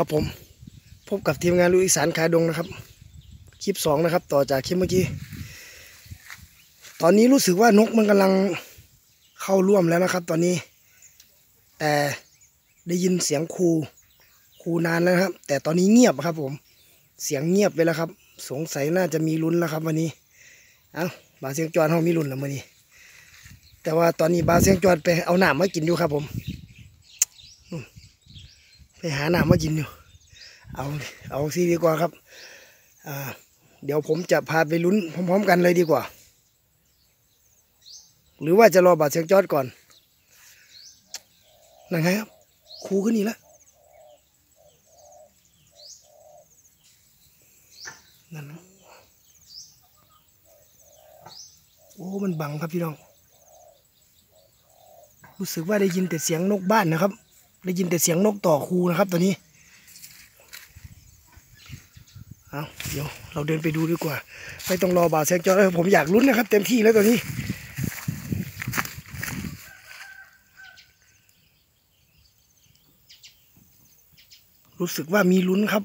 ครับผมพบกับทีมงานลุยอีสานขายดงนะครับ คลิปสองนะครับ ต่อจากคลิปเมื่อกี้ ตอนนี้รู้สึกว่านกมันกำลังเข้าร่วมแล้วนะครับ ตอนนี้ แต่ได้ยินเสียงครูครูนานแล้วครับ แต่ตอนนี้เงียบครับ ผม เสียงเงียบไปแล้วครับ สงสัยน่าจะมีลุ้นแล้วครับ วันนี้เอ้าบาเสียงจวนเขามีลุ้นแล้ววันนี้ แต่ว่าตอนนี้บาเสียงจวนไปเอาหนามมากินอยู่ครับผม ไปหาหนามมากินอยู่ เอาเอาซีดีกว่าครับ อ่า เดี๋ยวผมจะพาไปลุ้นพร้อม ๆ กันเลยดีกว่า หรือว่าจะรอบาดเสียงจอดก่อนนั่นไงครับครูขึ้นนี่แล้วนั่นนะโอ้ มันบังครับพี่น้อง รู้สึกว่าได้ยินแต่เสียงนกบ้านนะครับ ได้ยินแต่เสียงนกต่อคูนะครับตอนนี้เอาเดี๋ยวเราเดินไปดูดีกว่า ไม่ต้องรอบาดแซงจอแล้วผมอยากลุ้นนะครับ เต็มที่แล้วตอนนี้รู้สึกว่ามีลุ้นครับ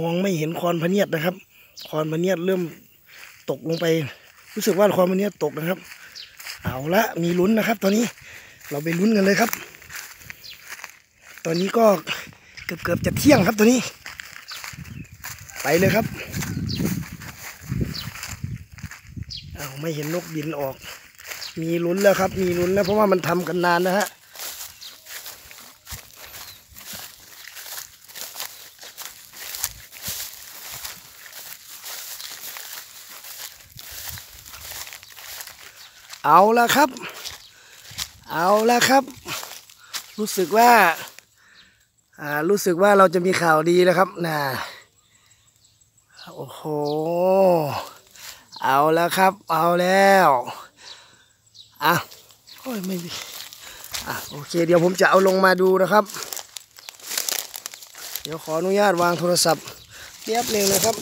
มองไม่เห็นคอนพเนียดนะครับ คอนพเนียดเริ่มตกลงไป รู้สึกว่าคอนพเนียดตกนะครับ เอาละมีลุ้นนะครับ ตอนนี้เราไปลุ้นกันเลยครับ อนนี้ก็เกือบเกือบๆจะเที่ยงครับตัวนี้ ไปเลยครับเอาไม่เห็นนกบินออก มีลุ้นแล้วครับ มีลุ้นแล้วเพราะว่ามันทำกันนานนะฮะเอาละครับ เอาละครับ รู้สึกว่า อ่ารู้สึกว่าเราจะมีข่าวดีแล้วครับน่ะโอ้โห เอาแล้วครับ เอาแล้วอะโอ้ยไม่ดีอะโอเค เดี๋ยวผมจะเอาลงมาดูนะครับ เดี๋ยวขออนุญาตวางโทรศัพท์เรียบหนึ่งนะครับ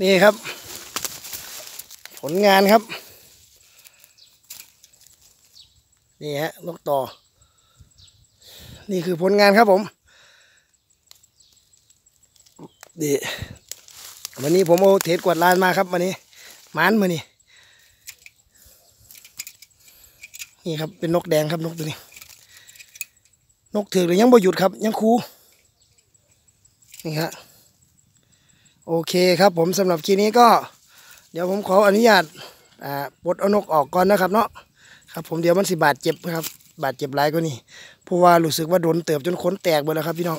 นี่ครับ ผลงานครับ นี่ฮะนกต่อ นี่คือผลงานครับผมดีวันนี้ผมเอาเทสกวดลานมาครับวันนี้มานมานี่นี่ครับเป็นนกแดงครับนกตัวนี้ นกถือหรือยังบ่หยุดครับ ยังคูนี่ฮะ โอเคครับผมสำหรับคลิปนี้ก็ เดี๋ยวผมขออนุญาตอ่าปลดเอานกออกก่อนนะครับเนาะครับผมเดี๋ยวมันสิบาดเจ็บครับบาดเจ็บหลายกว่านี้เพราะว่ารู้สึกว่าโดนเติบจนขนแตกไปแล้วครับพี่น้อง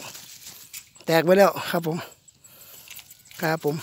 แตกไปแล้วครับผมครับผม